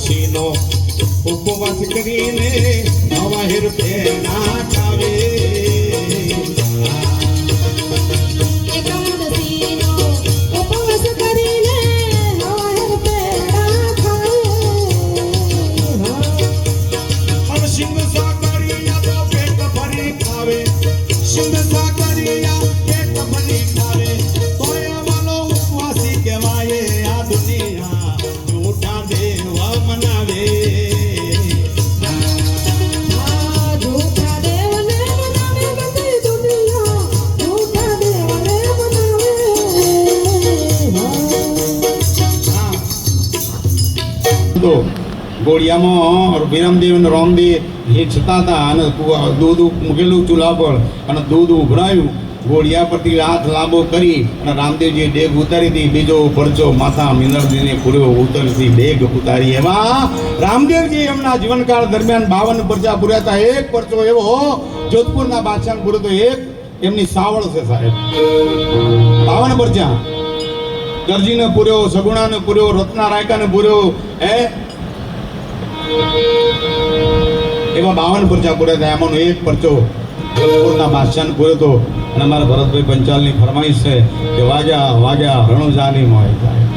દશીનો ઉપવાસ કરીને નવા હેર તો ગોળિયામાં વિરમદેવ અને રોમદેવ એ હતા અને દૂધ મૂકેલું ચૂલા પર અને દૂધ ઉભરાયું. ગોળિયા પરથી હાથ લાંબો કરી અને રામદેવજીએ ડેગ ઉતારી હતી. બીજો પરચો માથા મિનરજીને પૂર્યો ઉતરતી ડેગ ઉતારી એમાં રામદેવજી એમના જીવનકાળ દરમિયાન બાવન પરચા પૂર્યા હતા. એક પરચો એવો જોધપુરના બાદશાહ પૂર્યો તો એક. એમની સાવળ છે સાહેબ. બાવન પરચા દરજીને પૂર્યો, સગુણાને પૂર્યો, રત્ના રાયકાને પૂર્યો, હે? એમાં બાવન પરચા પૂર્યા હતા, એમાંનો એક પરચો જોધપુરના બાદશાહને પૂર્યો હતો. અને અમારા ભરતભાઈ પંચાલની ફરમાઈશ છે કે વાગ્યા વાગ્યા રણુજાની મોય થાય